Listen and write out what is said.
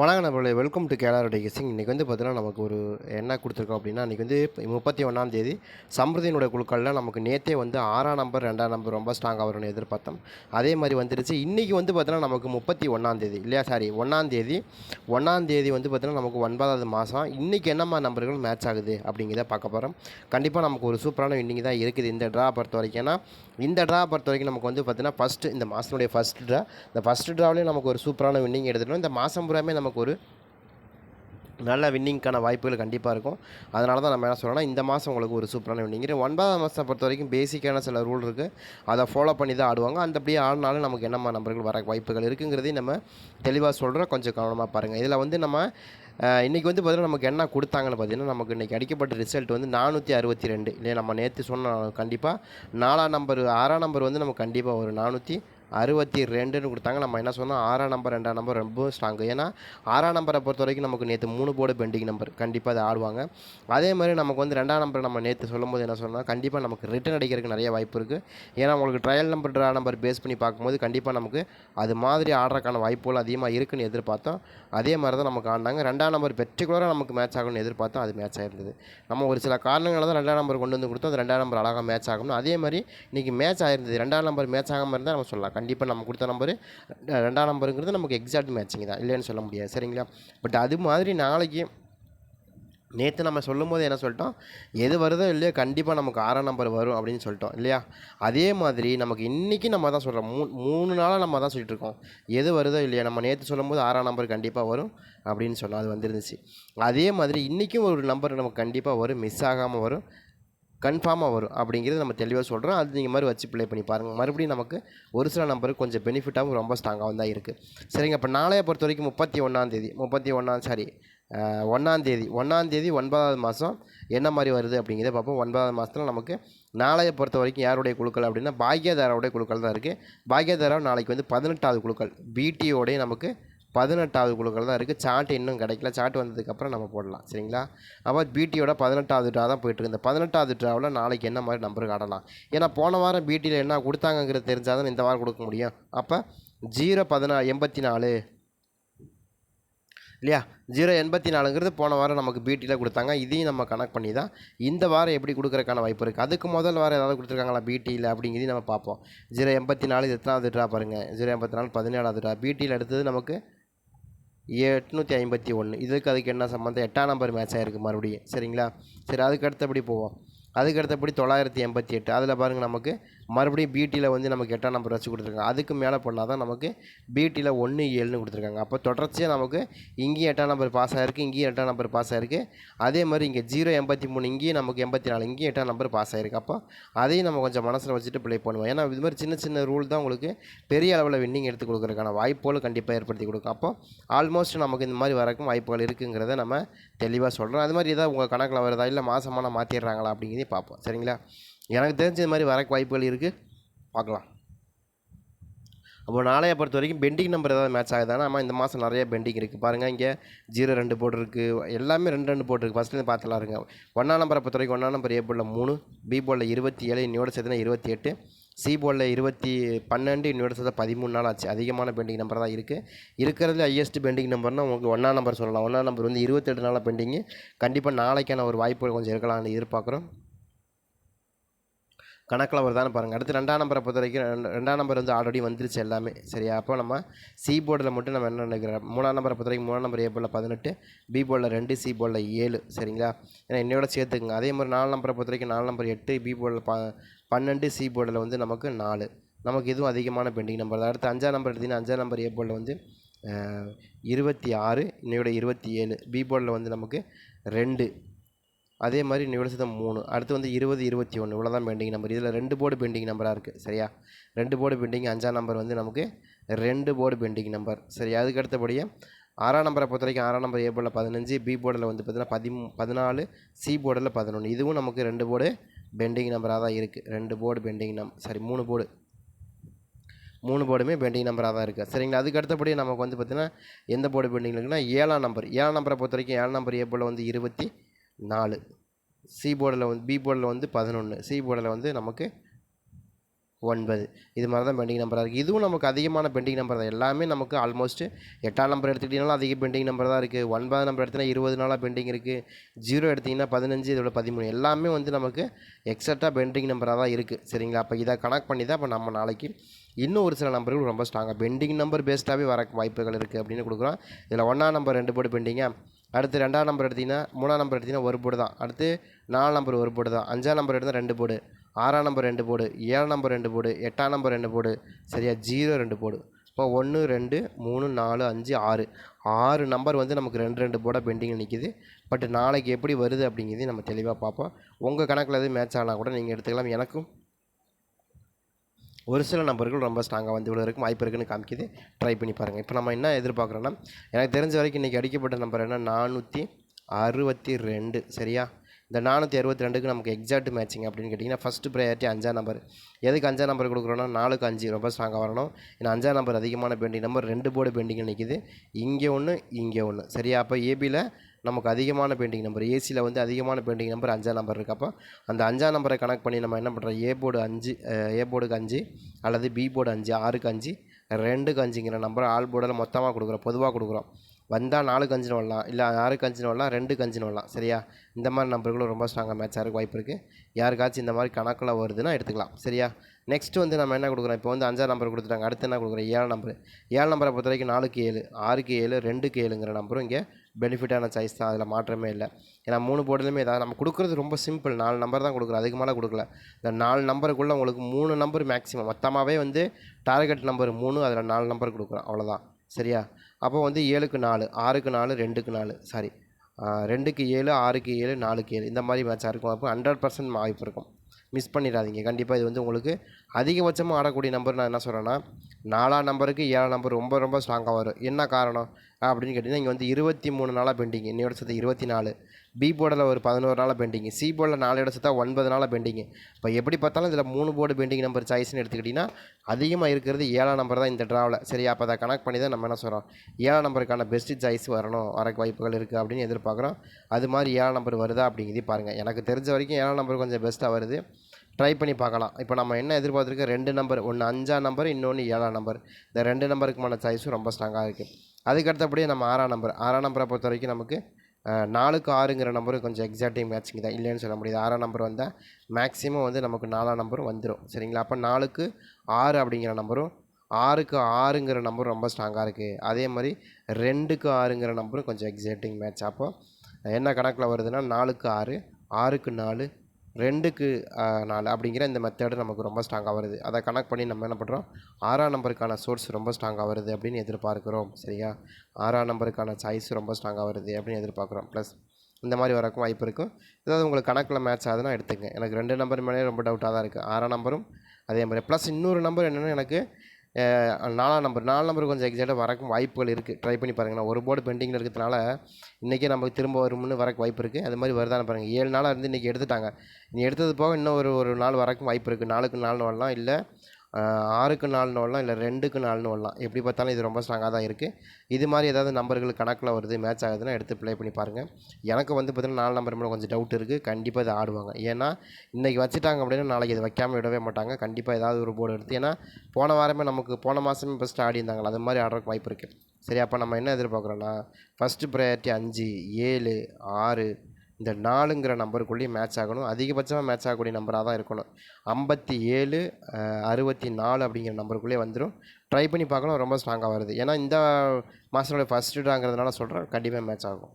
வணக்கம் நம்மளுடைய welcome to கேலாரோட guessing இன்றைக்கி வந்து பார்த்தீங்கன்னா நமக்கு ஒரு என்ன கொடுத்துருக்கோம் அப்படின்னா இன்றைக்கி வந்து முப்பத்தி ஒன்றாம் தேதி சம்பிரதியினுடைய குழுக்களில் நமக்கு நேற்றே வந்து ஆறாம் நம்பர் ரெண்டாம் நம்பர் ரொம்ப ஸ்ட்ராங்காக வரும்னு எதிர்பார்த்தோம். அதே மாதிரி வந்துருச்சு. இன்றைக்கி வந்து பார்த்தீங்கன்னா நமக்கு முப்பத்தி ஒன்றாம் தேதி இல்லையா? சாரி ஒன்றாம் தேதி. ஒன்றாம் தேதி வந்து பார்த்தீங்கன்னா நமக்கு ஒன்பதாவது மாதம் இன்றைக்கி என்னம்மா நம்பர்கள் மேட்ச் ஆகுது அப்படிங்கிறத பார்க்க போகிறோம் கண்டிப்பாக நமக்கு ஒரு சூப்பரான இன்னிங் தான் இருக்குது இந்த ட்ரா பொறுத்த வரைக்கும். ஏன்னா இந்த ட்ரா பொறுத்த வரைக்கும் நமக்கு வந்து பார்த்தீங்கன்னா ஃபஸ்ட்டு இந்த மாதத்துடைய ஃபஸ்ட் ட்ரா இந்த ஃபஸ்ட் ட்ராவிலையும் நமக்கு ஒரு சூப்பரான வின்னிங் எடுத்துட்டோம். இந்த மாதம் பூராமே நமக்கு ஒரு நல்ல வின்னிங்க்கான வாய்ப்புகள் கண்டிப்பாக இருக்கும். அதனால தான் நம்ம என்ன சொல்கிறோம்னா இந்த மாதம் உங்களுக்கு ஒரு சூப்பரான வின்னிங் ஒன்பதாம் மாதத்தை பொறுத்த வரைக்கும் பேசிக்கான சில ரூல் இருக்குது அதை ஃபாலோ பண்ணி தான் ஆடுவாங்க. அந்த அப்படியே ஆடினாலும் நமக்கு என்னம்மா நம்பர்கள் வர வாய்ப்புகள் இருக்குங்கிறதையும் நம்ம தெளிவாக சொல்கிறோம் கொஞ்சம் கவனமாக பாருங்கள் இதில் வந்து நம்ம இன்றைக்கி வந்து பார்த்தீங்கன்னா நமக்கு என்ன கொடுத்தாங்கன்னு பார்த்தீங்கன்னா நமக்கு இன்றைக்கி அடிக்கப்பட்ட ரிசல்ட் வந்து நானூற்றி அறுபத்தி ரெண்டு. இல்லையா நம்ம நேற்று சொன்ன கண்டிப்பாக நாலாம் நம்பர் ஆறாம் நம்பர் வந்து நமக்கு கண்டிப்பாக ஒரு நானூற்றி அறுபத்தி ரெண்டுன்னு கொடுத்தாங்க. நம்ம என்ன சொன்னோம்? ஆறாம் நம்பர் ரெண்டாம் நம்பர் ரொம்ப ஸ்ட்ராங்கு ஏன்னா ஆறாம் நம்பரை பொறுத்த வரைக்கும் நமக்கு நேற்று மூணு போர்டு பெண்டிங் நம்பர் கண்டிப்பாக அதை ஆடுவாங்க. அதே மாதிரி நமக்கு வந்து ரெண்டாம் நம்பர் நம்ம நேற்று சொல்லும்போது என்ன சொன்னால் கண்டிப்பாக நமக்கு ரிட்டன் அடிக்கிறதுக்கு நிறைய வாய்ப்பு இருக்குது ஏன்னா உங்களுக்கு trial number draw number base பண்ணி பார்க்கும்போது கண்டிப்பாக நமக்கு அது மாதிரி ஆடுறதுக்கான வாய்ப்புகள் அதிகமாக இருக்குன்னு எதிர்பார்த்தோம். அதே மாதிரி தான் நமக்கு ஆடினாங்க. ரெண்டாம் நம்பர் பெர்டிகுலராக நமக்கு மேட்ச் ஆகும்னு எதிர்பார்த்தோம். அது மேட்ச் ஆகிருந்தது நம்ம ஒரு சில காரணங்களால் தான் ரெண்டாம் நம்பர் கொண்டு வந்து கொடுத்தோம். அது ரெண்டாம் நம்பர் அழகாக மேட்ச் ஆகணும் அதே மாதிரி இன்றைக்கி மேட்ச் ஆகிருந்தது ரெண்டாம் நம்பர் மேட்ச் ஆகாமல் இருந்தால் நம்ம சொல்லலாம். கண்டிப்பாக நம்ம கொடுத்த நம்பர் ரெண்டாம் நம்பருங்கிறது நமக்கு எக்ஸாக்ட் மேட்சிங் தான். இல்லைன்னு சொல்ல முடியாது. சரிங்களா? பட் அது மாதிரி நாளைக்கு நேற்று நம்ம சொல்லும் போது என்ன சொல்லிட்டோம்? எது வருதோ இல்லையோ கண்டிப்பாக நமக்கு ஆறாம் நம்பர் வரும் அப்படின்னு சொல்லிட்டோம். இல்லையா? அதே மாதிரி நமக்கு இன்றைக்கி நம்ம தான் சொல்கிறோம் மூ மூணு நாளாக நம்ம தான் சொல்லிட்டு இருக்கோம். எது வருதோ இல்லையா நம்ம நேற்று சொல்லும்போது ஆறாம் நம்பர் கண்டிப்பாக வரும் அப்படின்னு சொன்னோம். அது வந்துருந்துச்சு. அதே மாதிரி இன்றைக்கும் ஒரு நம்பர் நமக்கு கண்டிப்பாக வரும். மிஸ் ஆகாமல் வரும். கன்ஃபார்மாக வரும் அப்படிங்கிறது நம்ம தெளிவாக சொல்கிறோம் அது நீங்கள் மாதிரி வச்சு ப்ளே பண்ணி பாருங்கள் மறுபடியும் நமக்கு ஒரு சில நம்பருக்கு கொஞ்சம் பெனிஃபிட்டாகவும் ரொம்ப ஸ்ட்ராங்காகவும் தான் இருக்குது சரிங்க இப்போ நாளைய பொறுத்த வரைக்கும் முப்பத்தி ஒன்றாந்தேதி முப்பத்தி ஒன்றாம் சாரி ஒன்றாந்தேதி ஒன்றாந்தேதி ஒன்பதாவது மாதம் என்ன மாதிரி வருது அப்படிங்கிறத பார்ப்போம். ஒன்பதாவது மாதத்தில் நமக்கு நாளைய பொறுத்த வரைக்கும் யாருடைய குழுக்கள் அப்படின்னா பாக்யதாராவுடைய குழுக்கள் தான் இருக்குது பாக்யதாரா நாளைக்கு வந்து பதினெட்டாவது குழுக்கள். பிடிஓடைய நமக்கு பதினெட்டாவது குழுக்கள் தான் இருக்குது. சார்ட் இன்னும் கிடைக்கல. சார்ட் வந்ததுக்கப்புறம் நம்ம போடலாம். சரிங்களா? அப்போ பிடியோட பதினெட்டாவது ட்ரா தான் போயிட்டுருக்கு இந்த பதினெட்டாவது ட்ராவில் நாளைக்கு என்ன மாதிரி நம்பருக்கு காட்டலாம்? ஏன்னா போன வாரம் பிடியில் என்ன கொடுத்தாங்கங்கிறது தெரிஞ்சால் தான் இந்த வாரம் கொடுக்க முடியும். அப்போ ஜீரோ பதினா எண்பத்தி நாலு. இல்லையா? ஜீரோ எண்பத்தி நாலுங்கிறது போன வாரம் நமக்கு பிடியில் கொடுத்தாங்க. இதையும் நம்ம கனெக்ட் பண்ணி தான் இந்த வாரம் எப்படி கொடுக்குறக்கான வாய்ப்பு இருக்குது. அதுக்கு முதல் வாரம் ஏதாவது கொடுத்துருக்காங்களா பிடியில் அப்படிங்கிறதையும் நம்ம பார்ப்போம். ஜீரோ எண்பத்தி நாலு இது எத்தனாவது ட்ரா பாருங்கள் ஜீரோ எண்பத்தி நாலு பதினேழாவது ட்ரா பிடியில் எடுத்தது நமக்கு எட்நூற்றி ஐம்பத்தி ஒன்று இதுக்கு அதுக்கு என்ன சம்மந்தம் எட்டாம் நம்பர் மேட்ச் ஆகிருக்கு மறுபடியும். சரிங்களா? சரி அதுக்கு அடுத்தபடி போவோம். அதுக்கு அடுத்தபடி தொள்ளாயிரத்தி எண்பத்தி எட்டு. அதில் பாருங்கள் நமக்கு மறுபடியும் பிடியில் வந்து நமக்கு எட்டாம் நம்பர் வச்சு கொடுத்துருக்காங்க. அதுக்கு மேலே பண்ணால் தான் நமக்கு பிடியில் ஒன்று ஏழுன்னு கொடுத்துருக்காங்க. அப்போ தொடர்ச்சியாக நமக்கு இங்கேயும் எட்டாம் நம்பர் பாஸ் ஆகிருக்கு இங்கேயும் எட்டாம் நம்பர் பாஸ் ஆகிருக்கு அதே மாதிரி இங்கே ஜீரோ எண்பத்தி மூணு இங்கேயும் நமக்கு எண்பத்தி நாலு இங்கேயும் எட்டாம் நம்பர் பாஸ் ஆகிருக்கு அப்போ அதையும் நம்ம கொஞ்சம் மனசில் வச்சுட்டு ப்ளே பண்ணுவோம். ஏன்னா இது மாதிரி சின்ன சின்ன ரூல் தான் உங்களுக்கு பெரிய அளவில் வின்னிங் எடுத்து கொடுக்குறதுக்கான வாய்ப்புகளும் கண்டிப்பாக ஏற்படுத்தி கொடுக்கும். அப்போ ஆல்மோஸ்ட் நமக்கு இந்த மாதிரி வரக்கும் வாய்ப்புகள் இருக்குங்கிறத நம்ம தெளிவாக சொல்கிறோம் அது மாதிரி ஏதாவது உங்கள் கணக்கில் வருதா? இல்லை மாதமான மாற்றிடுறாங்களா அப்படிங்கிறது அப்படிங்கிறதையும் பார்ப்போம். சரிங்களா? எனக்கு தெரிஞ்ச மாதிரி வரக்கு வாய்ப்புகள் இருக்குது பார்க்கலாம். அப்போ நாளைய பொறுத்த வரைக்கும் பெண்டிங் நம்பர் ஏதாவது மேட்ச் ஆகுதானா ஆமாம் இந்த மாதம் நிறைய பெண்டிங் இருக்குது பாருங்கள் இங்கே ஜீரோ ரெண்டு போட்டிருக்கு. எல்லாமே ரெண்டு ரெண்டு போட்டிருக்கு. ஃபஸ்ட்லேருந்து பார்த்துலாம் இருங்க. ஒன்றாம் நம்பரை பொறுத்த வரைக்கும் ஒன்றாம் நம்பர் ஏ போலில் மூணு பி போலில் இருபத்தி ஏழு இன்னோட சேர்த்துனா இருபத்தி எட்டு. சி போலில் இருபத்தி பன்னெண்டு இன்னோட சேர்த்து பதிமூணு நாள் ஆச்சு. அதிகமான பெண்டிங் நம்பர் தான் இருக்குது இருக்கிறதுல ஹையஸ்ட் பெண்டிங் நம்பர்னால் உங்களுக்கு ஒன்றாம் நம்பர் சொல்லலாம். ஒன்றாம் நம்பர் வந்து இருபத்தெட்டு நாளாக பெண்டிங்கு கண்டிப்பாக நாளைக்கான ஒரு வாய்ப்புகள் கொஞ்சம் இருக்கலாம்னு எதிர்பார்க்குறோம். கணக்கில் வருதான்னு பாருங்கள் அடுத்து ரெண்டாம் நம்பரை பொறுத்த வரைக்கும் ரெண்டு ரெண்டாம் நம்பர் வந்து ஆல்ரெடி வந்துருச்சு எல்லாமே. சரியா? அப்போ நம்ம சி போர்டில் மட்டும் நம்ம என்ன நினைக்கிறோம்? மூணாம் நம்பரை பொறுத்த வரைக்கும் மூணாம் நம்பர் ஏ போர்டில் பதினெட்டு பி போர்டில் ரெண்டு சி போர்டில் ஏழு. சரிங்களா? ஏன்னா என்னையோட சேர்த்துக்குங்க. அதே மாதிரி நாலு நம்பரை பொறுத்த வரைக்கும் நாலு நம்பர் எட்டு பி போர்டில் ப பன்னெண்டு சி போர்டில் வந்து நமக்கு நாலு. நமக்கு இதுவும் அதிகமான பெண்டிங் நம்பர் தான். அடுத்து அஞ்சாம் நம்பர் எடுத்திங்கன்னா அஞ்சாம் நம்பர் ஏ போர்டில் வந்து இருபத்தி ஆறு இன்னையோட இருபத்தி ஏழு. பி போர்டில் வந்து நமக்கு ரெண்டு. அதே மாதிரி இன்னொரு மூணு. அடுத்து வந்து இருபது இருபத்தி ஒன்று. இவ்வளோ தான் பெண்டிங் நம்பர் இதில் ரெண்டு போர்டு பெண்டிங் நம்பராக இருக்குது சரியா? ரெண்டு போர்டு பெண்டிங் அஞ்சாம் நம்பர் வந்து நமக்கு ரெண்டு போர்டு பெண்டிங் நம்பர் சரி அதுக்கு அடுத்தபடியே ஆறாம் நம்பரை பொறுத்த வரைக்கும் ஆறாம் நம்பர் ஏ போர்டில் பதினஞ்சு பி போர்டில் வந்து பார்த்தீங்கன்னா பதிமூ பதினாலு சி போர்டில் பதினொன்று இதுவும் நமக்கு ரெண்டு போர்டு பெண்டிங் நம்பராக தான் இருக்குது ரெண்டு போர்டு பெண்டிங் நம் சாரி மூணு போர்டு மூணு போர்டுமே பெண்டிங் நம்பராக தான் இருக்குது சரிங்களா? அதுக்கு அடுத்தபடி நமக்கு வந்து பார்த்திங்கன்னா எந்த போர்டு பெண்டிங் இருக்குன்னா ஏழாம் நம்பர் ஏழாம் நம்பரை பொறுத்த வரைக்கும் ஏழாம் நம்பர் ஏ வந்து இருபத்தி நாலு. சி போர்டில் வந்து பி போர்டில் வந்து பதினொன்று சி போர்டில் வந்து நமக்கு ஒன்பது. இது மாதிரி தான் பெண்டிங் நம்பராக இருக்குது இதுவும் நமக்கு அதிகமான பெண்டிங் நம்பர் தான். எல்லாமே நமக்கு ஆல்மோஸ்ட்டு எட்டாம் நம்பர் எடுத்துக்கிட்டிங்கனாலும் அதிக பெண்டிங் நம்பர் தான் இருக்குது ஒன்பதாம் நம்பர் எடுத்தினா இருபது நாளாக பெண்டிங் இருக்குது ஜீரோ எடுத்திங்கன்னா பதினஞ்சு இதோட பதிமூணு. எல்லாமே வந்து நமக்கு எக்ஸட்டாக பெண்டிங் நம்பராக தான் இருக்குது சரிங்களா? அப்போ இதை கனெக்ட் பண்ணி தான் இப்போ நம்ம நாளைக்கு இன்னும் ஒரு சில நம்பர்கள் ரொம்ப ஸ்ட்ராங்காக பெண்டிங் நம்பர் பேஸ்டாகவே வர வாய்ப்புகள் இருக்குது அப்படின்னு கொடுக்குறோம். இதில் ஒன்றாம் நம்பர் ரெண்டு போர்டு பெண்டிங்காக அடுத்து ரெண்டாம் நம்பர் எடுத்திங்கன்னா மூணாம் நம்பர் எடுத்திங்கன்னா ஒரு போர்டு தான். அடுத்து நாலு நம்பர் ஒரு போர்டு தான். அஞ்சாம் நம்பர் எடுத்தால் ரெண்டு போர்டு ஆறாம் நம்பர் ரெண்டு போர்டு ஏழாம் நம்பர் ரெண்டு போர்டு எட்டாம் நம்பர் ரெண்டு போர்டு சரியா? ஜீரோ ரெண்டு போர்டு இப்போ ஒன்று ரெண்டு மூணு நாலு அஞ்சு ஆறு. ஆறு நம்பர் வந்து நமக்கு ரெண்டு ரெண்டு போட பெண்டிங்கில் நிற்கிது பட் நாளைக்கு எப்படி வருது அப்படிங்கிறது நம்ம தெளிவாக பார்ப்போம். உங்கள் கணக்கில் எதுவும் மேட்ச் ஆனால் கூட நீங்கள் எடுத்துக்கலாம். எனக்கும் ஒரு சில நபர்கள் ரொம்ப ஸ்ட்ராங்காக வந்து இவ்வளோ இருக்கும் வாய்ப்பு இருக்குன்னு காமிக்குது. ட்ரை பண்ணி பாருங்கள் இப்போ நம்ம என்ன எதிர்பார்க்குறோன்னா எனக்கு தெரிஞ்ச வரைக்கும் இன்றைக்கி அடிக்கப்பட்ட நம்பர் என்ன? நானூற்றி அறுபத்தி ரெண்டு. சரியா? இந்த நானூற்றி அறுபத்தி ரெண்டுக்கு நமக்கு எக்ஸாக்ட் மேட்சிங் அப்படின்னு கேட்டிங்கன்னா ஃபஸ்ட்டு ப்ரையாரிட்டி அஞ்சாம் நம்பர் எதுக்கு அஞ்சாம் நம்பர் கொடுக்குறோன்னா நாலுக்கு அஞ்சு ரொம்ப ஸ்ட்ராங்காக வரணும். ஏன்னா அஞ்சாம் நம்பர் அதிகமான பெண்டிங் நம்பர் ரெண்டு போர்டு பெண்டிங்கில் நிற்கிது இங்கே ஒன்று இங்கே ஒன்று சரியா? அப்போ ஏபியில் நமக்கு அதிகமான பெயிண்டிங் நம்பர் ஏசியில் வந்து அதிகமான பெயிண்டிங் நம்பர் அஞ்சாம் நம்பர் இருக்கப்போ அந்த அஞ்சாம் நம்பரை கனெக்ட் பண்ணி நம்ம என்ன பண்ணுறோம் ஏ போர்டு அஞ்சு ஏ போர்டுக்கு அஞ்சு அல்லது பி போர்டு அஞ்சு ஆறுக்கு அஞ்சு ரெண்டுக்கு அஞ்சுங்கிற நம்பரை ஆல் போர்டில் மொத்தமாக கொடுக்குறோம். பொதுவாக கொடுக்குறோம். வந்தால் நாலுக்கு அஞ்சுன்னு வரலாம். இல்லை ஆறுக்கு கஞ்சின்னு வரலாம் ரெண்டுக்கு கஞ்சின்னு வரலாம். சரியா? இந்த மாதிரி நம்பர்களும் ரொம்ப ஸ்ட்ராங்காக மேட்ச் ஆகிறதுக்கு வாய்ப்பு இருக்குது யாருக்காச்சும் இந்த மாதிரி கணக்கில் வருதுன்னா எடுத்துக்கலாம். சரியா? நெக்ஸ்ட் வந்து நம்ம என்ன கொடுக்குறோம்? இப்போ வந்து அஞ்சாறு நம்பர் கொடுத்துட்டாங்க. அடுத்து என்ன கொடுக்குறோம்? ஏழு நம்பர் ஏழு நம்பரை பொறுத்த வரைக்கும் நாலுக்கு ஏழு ஆறுக்கு ஏழு ரெண்டுக்கு ஏழுங்கிற நம்பரும் இங்கே பெனிஃபிட்டான சாய்ஸ் தான். அதில் மாற்றமே இல்லை. ஏன்னா மூணு போர்டுலையுமே இதாக நம்ம கொடுக்குறது ரொம்ப சிம்பிள் நாலு நம்பர் தான் கொடுக்குறோம். அதுக்கு மேலே கொடுக்கல. இந்த நாலு நம்பருக்குள்ளே உங்களுக்கு மூணு நம்பர் மேக்ஸிமம் மொத்தமாகவே வந்து டார்கெட் நம்பர் மூணு அதில் நாலு நம்பர் கொடுக்குறோம். அவ்வளோதான் சரியா? அப்போ வந்து ஏழுக்கு நாலு ஆறுக்கு நாலு ரெண்டுக்கு நாலு சாரி ரெண்டுக்கு ஏழு ஆறுக்கு ஏழு நாலுக்கு ஏழு இந்த மாதிரி மேட்சாக இருக்கும். அப்போ ஹண்ட்ரட் பர்சன்ட் வாய்ப்பு இருக்கும் மிஸ் பண்ணிடாதீங்க. கண்டிப்பாக இது வந்து உங்களுக்கு அதிகபட்சமாக ஆடக்கூடிய நம்பர் நான் என்ன சொல்கிறேன்னா நாலாம் நம்பருக்கு ஏழாம் நம்பர் ரொம்ப ரொம்ப ஸ்ட்ராங்காக வரும். என்ன காரணம்? அப்படின்னு கேட்டிங்கன்னா இங்கே வந்து இருபத்தி மூணு நாளாக பெண்டிங் இன்னையோட சேர்த்து இருபத்தி நாலு. பி போர்டில் ஒரு பதினோரு நாளாக பெண்டிங் சி போர்டில் நாலோட சேர்த்தா ஒன்பது நாளாக பெண்டிங் இப்போ எப்படி பார்த்தாலும் இதில் மூணு போர்டு பெண்டிங் நம்பர் சாய்ஸ்னு எடுத்துக்கிட்டிங்கன்னா அதிகமாக இருக்கிறது ஏழாம் நம்பர் தான் இந்த ட்ராவில் சரி அப்போ அதை கனெக்ட் பண்ணி தான் நம்ம என்ன சொல்கிறோம் ஏழாம் நம்பருக்கான பெஸ்ட்டு சாய்ஸ் வரணும். வரக்கு வாய்ப்புகள் இருக்குது அப்படின்னு எதிர்பார்க்குறோம். அது மாதிரி ஏழாம் நம்பர் வருதா அப்படிங்கிறதே பாருங்கள் எனக்கு தெரிஞ்ச வரைக்கும் ஏழாம் நம்பர் கொஞ்சம் பெஸ்ட்டாக வருது. ட்ரை பண்ணி பார்க்கலாம். இப்போ நம்ம என்ன எதிர்பார்த்துருக்க ரெண்டு நம்பர் ஒன்று அஞ்சாம் நம்பர் இன்னொன்று ஏழாம் நம்பர் இந்த ரெண்டு நம்பருக்குமான சாய்ஸும் ரொம்ப ஸ்ட்ராங்காக இருக்குது அதுக்கு அடுத்தபடியே நம்ம ஆறாம் நம்பர் ஆறாம் நம்பரை பொறுத்த வரைக்கும் நமக்கு நாலுக்கு ஆறுங்கிற நம்பரும் கொஞ்சம் எக்ஸாக்டிங் மேட்சிங் தான். இல்லைன்னு சொல்ல முடியாது. ஆறாம் நம்பர் வந்தால் மேக்ஸிமம் வந்து நமக்கு நாலாம் நம்பரும் வந்துடும் சரிங்களா? அப்போ நாலுக்கு ஆறு அப்படிங்கிற நம்பரும் ஆறுக்கு ஆறுங்கிற நம்பர் ரொம்ப ஸ்ட்ராங்காக இருக்குது அதே மாதிரி ரெண்டுக்கு ஆறுங்கிற நம்பரும் கொஞ்சம் எக்ஸைட்டிங் மேட்ச் அப்போது என்ன கணக்கில் வருதுன்னா நாலுக்கு ஆறு ஆறுக்கு நாலு ரெண்டுக்கு நாலு அப்படிங்கிற இந்த மெத்தேடு நமக்கு ரொம்ப ஸ்ட்ராங்காக வருது. அதை கனெக்ட் பண்ணி நம்ம என்ன பண்ணுறோம் ஆறாம் நம்பருக்கான சோர்ஸ் ரொம்ப ஸ்ட்ராங்காக வருது அப்படின்னு எதிர்பார்க்குறோம். சரியா? ஆறாம் நம்பருக்கான சாய்ஸ் ரொம்ப ஸ்ட்ராங்காக வருது அப்படின்னு எதிர்பார்க்குறோம். ப்ளஸ் இந்த மாதிரி வரக்கும் வாய்ப்பு இருக்கும். ஏதாவது உங்களுக்கு கணக்கில் மேட்ச் ஆகுதுன்னா எடுத்துங்க எனக்கு ரெண்டு நம்பர் மேலே ரொம்ப டவுட்டாக தான் இருக்குது ஆறாம் நம்பரும் அதே மாதிரி. ப்ளஸ் இன்னொரு நம்பர் என்னென்னா எனக்கு நாலாம் நம்பர் நாலு நம்பர் கொஞ்சம் எக்ஸாக்டாக வரக்கும் வாய்ப்புகள் இருக்குது ட்ரை பண்ணி பாருங்கண்ணா ஒரு போர்டு பெண்டிங்கில் இருக்கிறதுனால இன்றைக்கே நமக்கு திரும்ப வரும்னு வரக்கு வாய்ப்பு இருக்குது அது மாதிரி வருதான்னு பாருங்கள் ஏழு நாளாக இருந்து இன்றைக்கி எடுத்துட்டாங்க. நீ எடுத்தது போக இன்னும் ஒரு ஒரு நாள் வரக்கும் வாய்ப்பு இருக்குது நாளுக்கு நாள் வரலாம். இல்லை ஆறுக்கு நாலுன்னு ஓடலாம் இல்லை ரெண்டுக்கு நாலுன்னு வரலாம். எப்படி பார்த்தாலும் இது ரொம்ப ஸ்ட்ராங்காக தான் இருக்குது இது மாதிரி ஏதாவது நம்பர்கள் கணக்கில் வருது மேட்ச் ஆகுதுன்னா எடுத்து ப்ளே பண்ணி பாருங்கள் எனக்கு வந்து பார்த்திங்கன்னா நாலு நம்பர் மேலே கொஞ்சம் டவுட் இருக்குது கண்டிப்பாக இதை ஆடுவாங்க. ஏன்னா இன்றைக்கி வச்சுட்டாங்க அப்படின்னா நாளைக்கு இதை வைக்காமல் விடவே மாட்டாங்க. கண்டிப்பாக ஏதாவது ஒரு போர்டு எடுத்து ஏன்னா போன வாரமே நமக்கு போன மாதமே ஃபஸ்ட்டு ஆடி இருந்தாங்களா அது மாதிரி ஆடுறதுக்கு வாய்ப்பு இருக்குது சரி அப்போ நம்ம என்ன எதிர்பார்க்குறோன்னா ஃபஸ்ட்டு ப்ரையாரிட்டி அஞ்சு ஏழு ஆறு இந்த நாலுங்கிற நம்பருக்குள்ளேயும் மேட்ச் ஆகணும். அதிகபட்சமாக மேட்ச் ஆகக்கூடிய நம்பராக தான் இருக்கணும். ஐம்பத்தி ஏழு அறுபத்தி நாலு அப்படிங்கிற நம்பருக்குள்ளேயே வந்துடும் ட்ரை பண்ணி பார்க்கலாம். ரொம்ப ஸ்ட்ராங்காக வருது. ஏன்னா இந்த மாதத்தோடைய ஃபஸ்ட்டு ட்ராங்கிறதுனால சொல்கிறேன் கண்டிப்பாக மேட்ச் ஆகும்.